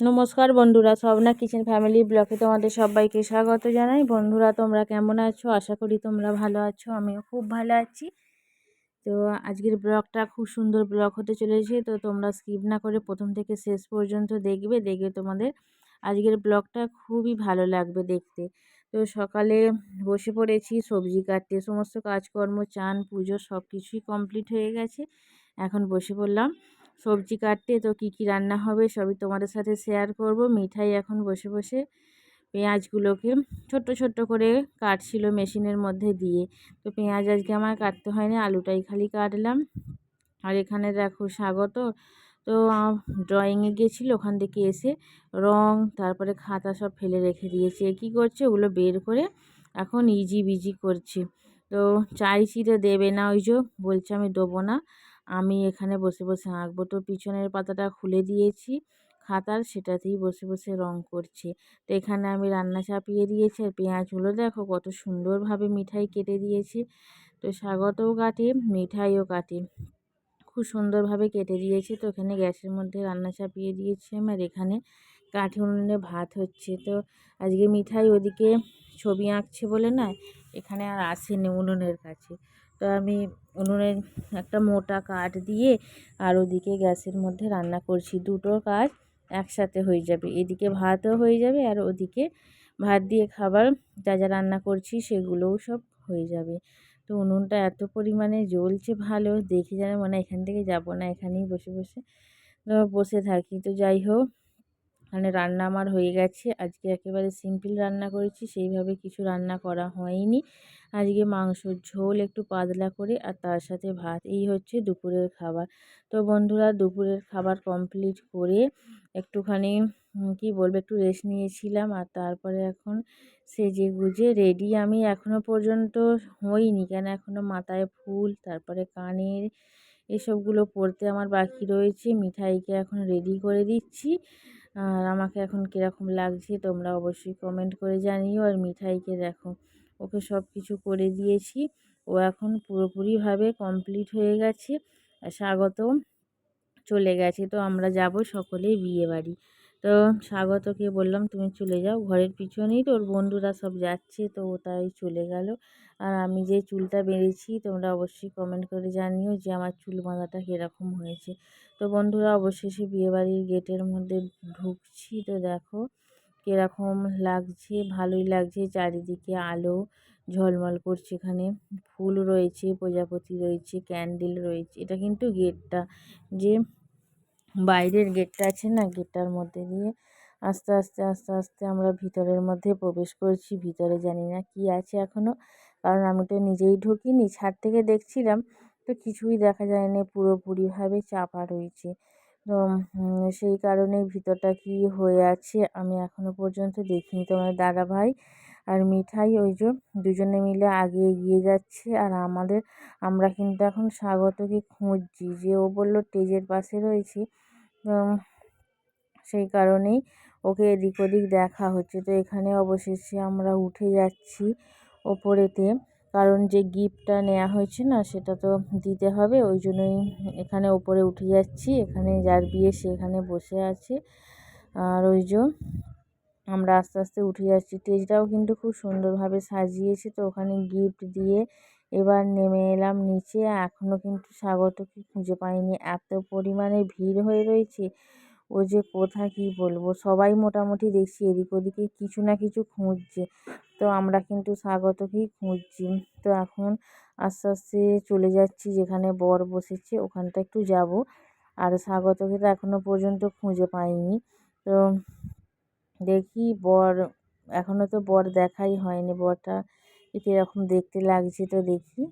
নমস্কার বন্ধুরা, সবনা kitchen family ব্লকে তোমাদের সবাইকে স্বাগত জানাই। বন্ধুরা, তোমরা কেমন আছো? আশা করি তোমরা ভালো আছো, আমিও খুব ভালো আছি। তো আজকের ব্লগটা খুব সুন্দর ব্লগ হতে চলেছে, তো তোমরা স্কিপ না করে প্রথম থেকে শেষ পর্যন্ত দেখবে দেখবে তোমাদের আজকের ব্লগটা খুবই ভালো লাগবে দেখতে। তো সকালে বসে পড়েছি, সবজি কাটতে, সমস্ত কাজকর্ম, চান, পুজো সব কিছুই কমপ্লিট হয়ে গেছে, এখন বসে পড়লাম। সবজি কাটতে, তো কি কি রান্না হবে সবই তোমাদের সাথে শেয়ার করব। মিঠাই এখন বসে বসে পেঁয়াজগুলোকে ছোট্ট ছোট্ট করে কাটছিল মেশিনের মধ্যে দিয়ে। তো পেঁয়াজ আজকে আমার কাটতে হয়নি, আলুটাই খালি কাটলাম। আর এখানে দেখো স্বাগত। তো ড্রয়িংয়ে গিয়েছিল ওখান থেকে এসে রং, তারপরে খাতা সব ফেলে রেখে দিয়েছে। কী করছে? ওগুলো বের করে এখন ইজি বিজি করছে। তো চাইছি তো দেবে না, ওই যে বলছে আমি দেবো না। আমি এখানে বসে বসে আঁকবো তো পিছনের পাতাটা খুলে দিয়েছি। খাতার সেটাতেই বসে বসে রং করছে। তো এখানে আমি রান্না চাপিয়ে দিয়েছি আর পেঁয়াজগুলো দেখো কত সুন্দরভাবে মিঠাই কেটে দিয়েছে। তো স্বাগতও কাটে, মিঠাইও কাটে। খুব সুন্দরভাবে কেটে দিয়েছে। তো এখানে গ্যাসের মধ্যে রান্না চাপিয়ে দিয়েছি আমার এখানে কাঠি উনুনে ভাত হচ্ছে। তো আজকে মিঠাই ওদিকে ছবি আঁকছে বলে না, এখানে আর আসেনি উনুনের কাছে। তো আমি উনুনে একটা মোটা কাঠ দিয়ে আর ওদিকে গ্যাসের মধ্যে রান্না করছি। দুটো কাজ একসাথে হয়ে যাবে। এদিকে ভাতও হয়ে যাবে আর ওদিকে ভাত দিয়ে খাবার যা যা রান্না করছি সেগুলোও সব হয়ে যাবে। তো উনুনটা এত পরিমাণে জ্বলছে ভালো, দেখে যেন মনে এখান থেকে যাব না, এখানেই বসে বসে বসে থাকি। তো যাই হোক মানে রান্না আমার হয়ে গেছে। আজকে একেবারে সিম্পল রান্না করেছি, সেইভাবে কিছু রান্না করা হয়নি। আজকে মাংসর ঝোল একটু পাতলা করে আর তার সাথে ভাত, এই হচ্ছে দুপুরের খাবার। তো বন্ধুরা, দুপুরের খাবার কমপ্লিট করে একটুখানি কি বলব, একটু রেস্ট নিয়েছিলাম আর তারপরে এখন সেজে গুজে রেডি আমি এখনও পর্যন্ত হইনি। কেন এখনও মাথায় ফুল, তারপরে কানের এসবগুলো পরতে আমার বাকি রয়েছে। মিঠাইকে এখন রেডি করে দিচ্ছি। আর আমাকে এখন কীরকম লাগছে তোমরা অবশ্যই কমেন্ট করে জানিও আর মিঠাইকে দেখো। ওকে সব কিছু করে দিয়েছি। ও এখন পুরোপুরিভাবে কমপ্লিট হয়ে গেছে। স্বাগত চলে গেছে। তো আমরা যাব সকলে বিয়ে বাড়ি তো স্বাগতকে বললাম, তুমি চলে যাও, ঘরের পিছনেই তো ওর বন্ধুরা সব যাচ্ছে। তো ও তাই চলে গেল। আর আমি যে চুলটা বেঁধেছি, তোমরা অবশ্যই কমেন্ট করে জানিও যে আমার চুল বাঁধাটা কীরকম হয়েছে। তো বন্ধুরা, অবশেষে বিয়েবাড়ির গেটের মধ্যে ঢুকছি। তো দেখো কীরকম লাগছে, ভালোই লাগছে। চারিদিকে আলো ঝলমল করছে এখানে। ফুল রয়েছে, প্রজাপতি রয়েছে ক্যান্ডেল রয়েছে। এটা কিন্তু গেটটা। যে বাইরের গেটটা আছে না, গেটটার মধ্যে দিয়ে আস্তে আস্তে আস্তে আস্তে আমরা ভিতরের মধ্যে প্রবেশ করছি। ভিতরে জানি না কি আছে এখনও কারণ আমি তো নিজেই ঢুকিনি, ছাদ থেকে দেখছিলাম, তো কিছুই দেখা যায় না পুরোপুরিভাবে চাপা রয়েছে। তো সেই কারণে ভিতরটা কি হয়ে আছে আমি এখনও পর্যন্ত দেখিনি। তোমার দাদা ভাই আর মিঠাই ওই যে দুজনে মিলে আগে এগিয়ে যাচ্ছে। আর আমাদের, আমরা কিন্তু এখন স্বাগতকে খুঁজছি। যে ও বলল স্টেজের পাশে রয়েছে। সেই কারণেই ওকে এদিক ওদিক দেখা হচ্ছে। তো এখানে অবশেষে আমরা উঠে যাচ্ছি ওপরেতে। কারণ যে গিফটটা নেওয়া হয়েছে না, সেটা তো দিতে হবে। ওই জন্যই এখানে ওপরে উঠে যাচ্ছি। এখানে যার বিয়ে সে এখানে বসে আছে। আর ওই যে আমরা আস্তে আস্তে উঠে যাচ্ছি। স্টেজটাও কিন্তু খুব সুন্দরভাবে সাজিয়েছে তো ওখানে গিফট দিয়ে এবার নেমে এলাম নিচে। এখনও কিন্তু স্বাগতকে খুঁজে পাইনি। এত পরিমাণে ভিড় হয়ে রয়েছে ও যে কোথা কী বলব? সবাই মোটামুটি দেখছি এদিক ওদিকে কিছু না কিছু খুঁজছে। তো আমরা কিন্তু স্বাগতকেই খুঁজছি। তো এখন আস্তে আস্তে চলে যাচ্ছি যেখানে বর বসেছে ওখানটা একটু যাব। আর স্বাগতকে তো এখনও পর্যন্ত খুঁজে পাইনি। তো দেখি বর এখনও তো বর দেখাই হয়নি বরটা। কীরকম দেখতে লাগছে তো দেখি।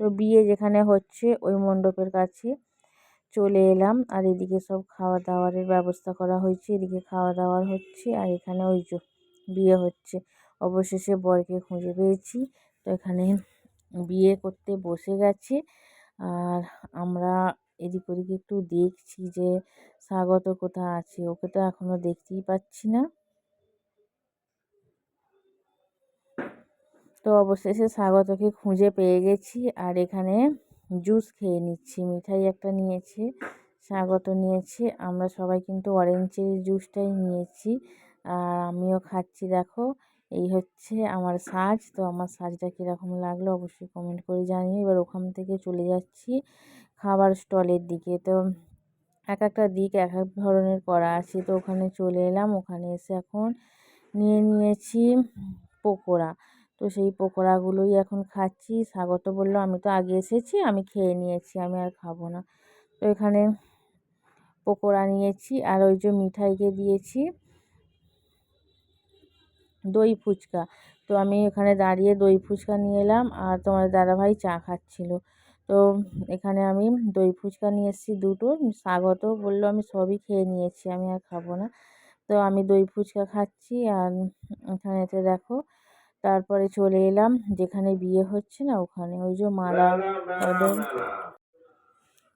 তো বিয়ে যেখানে হচ্ছে ওই মণ্ডপের কাছে চলে এলাম। আর এদিকে সব খাওয়া দাওয়ারের ব্যবস্থা করা হয়েছে, এদিকে খাওয়া দাওয়ার হচ্ছে আর এখানে ওই যে বিয়ে হচ্ছে। অবশেষে বরকে খুঁজে পেয়েছি। তো এখানে বিয়ে করতে বসে গেছে। আর আমরা এদিক ওদিক একটু দেখছি যে স্বাগত কোথায় আছে, ওকে তো এখনও দেখতেই পাচ্ছি না। তো অবশেষে স্বাগতকে খুঁজে পেয়ে গেছি আর এখানে জুস খেয়ে নিচ্ছি, মিঠাই একটা নিয়েছে, স্বাগত নিয়েছে। আমরা সবাই কিন্তু অরেঞ্জের জুসটাই নিয়েছি আর আমিও খাচ্ছি, দেখো। এই হচ্ছে আমার সাজ, তো আমার সাজটা কীরকম লাগল অবশ্যই কমেন্ট করে জানিয়ে এবার ওখান থেকে চলে যাচ্ছি। খাবার স্টলের দিকে। তো এক একটা দিক এক এক ধরনের করা আছে। তো ওখানে চলে এলাম। ওখানে এসে এখন নিয়ে নিয়েছি পকোড়া। তো সেই পকোড়াগুলোই এখন খাচ্ছি। স্বাগত বলল, আমি তো আগে এসেছি, আমি খেয়ে নিয়েছি, আমি আর খাব না। তো এখানে পকোড়া নিয়েছি আর ওই যে মিঠাইকে দিয়েছি দই ফুচকা। তো আমি এখানে দাঁড়িয়ে দই ফুচকা নিয়ে এলাম আর তোমার দাদাভাই চা খাচ্ছিলো। তো এখানে আমি দই ফুচকা নিয়ে এসেছি দুটো। স্বাগত বলল, আমি সবই খেয়ে নিয়েছি, আমি আর খাব না। তো আমি দই ফুচকা খাচ্ছি আর এখানে এখানেতে দেখো, তারপরে চলে এলাম যেখানে বিয়ে হচ্ছে না ওখানে, ওই যে মালা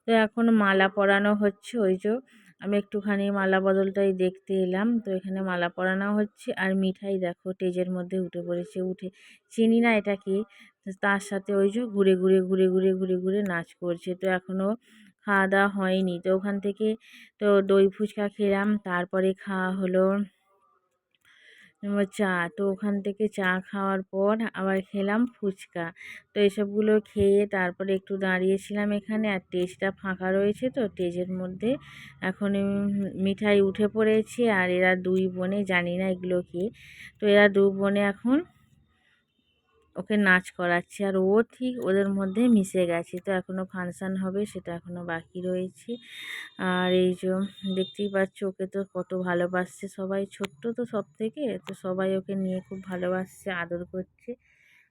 তো এখন মালা পরানো হচ্ছে, ওই যে আমি একটুখানি মালা বদলটাই দেখতে এলাম। তো এখানে মালা পরানো হচ্ছে আর মিঠাই দেখো টেজের মধ্যে উঠে পড়েছে, উঠে চিনি না এটা কি তার সাথে ওই যে ঘুরে ঘুরে ঘুরে ঘুরে ঘুরে ঘুরে নাচ করছে। তো এখনও খাওয়া দাওয়া হয়নি। তো ওখান থেকে তো দই ফুচকা খেলাম। তারপরে খাওয়া হলো চা। তো ওখান থেকে চা খাওয়ার পর আবার খেলাম ফুচকা। তো এসবগুলো খেয়ে তারপরে একটু দাঁড়িয়েছিলাম এখানে আর টেজটা ফাঁকা রয়েছে তো টেজের মধ্যে। এখন মিঠাই উঠে পড়েছে আর এরা দুই বোনে জানি না এগুলো কি। তো এরা দু বোনে এখন ওকে নাচ করাচ্ছি। আর ও ঠিক ওদের মধ্যে মিশে গেছে। তো এখনও ফাংশান হবে, সেটা এখনও বাকি রয়েছে। আর এই যে দেখতেই পাচ্ছ, ওকে তো কত ভালোবাসছে সবাই। ছোট্ট তো সব থেকে, তো সবাই ওকে নিয়ে খুব ভালোবাসছে, আদর করছে।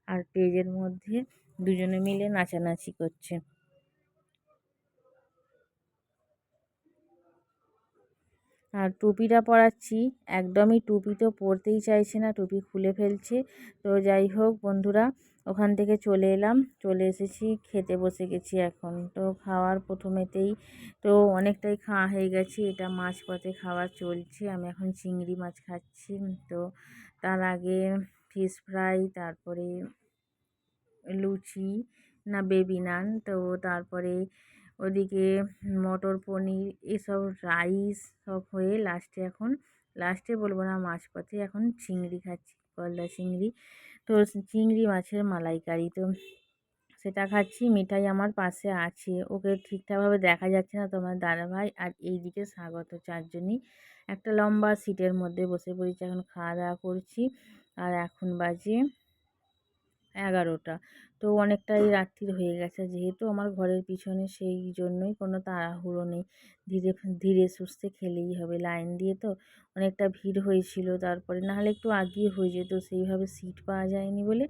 আর পেজের মধ্যে দুজনে মিলে নাচানাচি করছে। আর টুপিটা পরাচ্ছি। একদমই টুপি তো পরতেই চাইছে না, টুপি খুলে ফেলছে। তো যাই হোক বন্ধুরা, ওখান থেকে চলে এলাম। চলে এসেছি, খেতে বসে গেছি এখন। তো খাওয়ার প্রথমেতেই তো অনেকটাই খাওয়া হয়ে গেছে। এটা মাছ পথে খাওয়া চলছে। আমি এখন চিংড়ি মাছ খাচ্ছি। তো তার আগে ফিশ ফ্রাই তারপরে লুচি, না বেবি নান তো তারপরে ওদিকে মটর পনির, এসব রাইস সব হয়ে লাস্টে এখন লাস্টে বলব না মাঝপথে এখন চিংড়ি খাচ্ছি গলদা চিংড়ি। তো চিংড়ি মাছের মালাইকারি, তো সেটা খাচ্ছি, মিঠাই আমার পাশে আছে, ওকে ঠিকঠাকভাবে দেখা যাচ্ছে না তোমার দাদাভাই, আর এইদিকে স্বাগত চারজনই। একটা লম্বা সিটের মধ্যে বসে পড়েছি, এখন খাওয়া দাওয়া করছি, আর এখন বাজে এগারোটা। তো অনেকটাই রাত্রির হয়ে গেছে যেহেতু আমার ঘরের পিছনে সেই জন্যই কোনো তাড়াহুড়ো নেই। ধীরে ধীরে সুস্থে খেলেই হবে লাইন দিয়ে তো অনেকটা ভিড় হয়েছিল তারপরে নাহলে একটু আগিয়ে হয়ে যেত, সেইভাবে সিট পাওয়া যায়নি বলে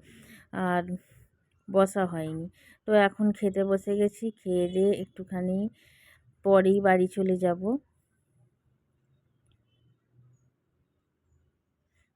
আর বসা হয়নি। তো এখন খেতে বসে গেছি, খেয়ে দিয়ে একটুখানি পরেই বাড়ি চলে যাব।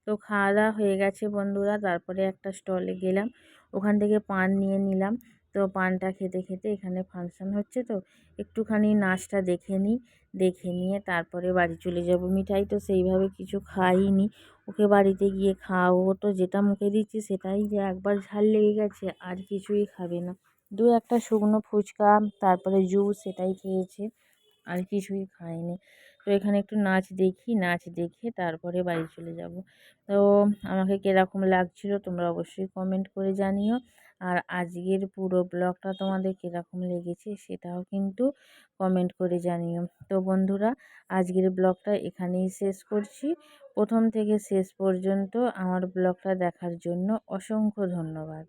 তো খাওয়া দাওয়া হয়ে গেছে বন্ধুরা, তারপরে একটা স্টলে গেলাম। ওখান থেকে পান নিয়ে নিলাম। তো পানটা খেতে খেতে এখানে ফাংশান হচ্ছে তো, একটুখানি নাচটা দেখে নিই দেখে নিয়ে তারপরে বাড়ি চলে যাব। মিঠাই তো সেইভাবে কিছু খাইনি। ওকে বাড়িতে গিয়ে খাওয়াবো। তো যেটা মুখে দিচ্ছি সেটাই যে একবার ঝাল লেগে গেছে, আর কিছুই খাবে না। দু একটা শুকনো ফুচকা, তারপরে জুস সেটাই খেয়েছে, আর কিছুই খায়নি তো এখানে একটু নাচ দেখি, নাচ দেখে তারপরে বাড়ি চলে যাব। তো আমাকে কীরকম লাগছিল তোমরা অবশ্যই কমেন্ট করে জানিও। আর আজকের পুরো ব্লগটা তোমাদের কীরকম লেগেছে সেটাও কিন্তু কমেন্ট করে জানিও। তো বন্ধুরা, আজকের ব্লগটা এখানেই শেষ করছি। প্রথম থেকে শেষ পর্যন্ত আমার ব্লগটা দেখার জন্য অসংখ্য ধন্যবাদ।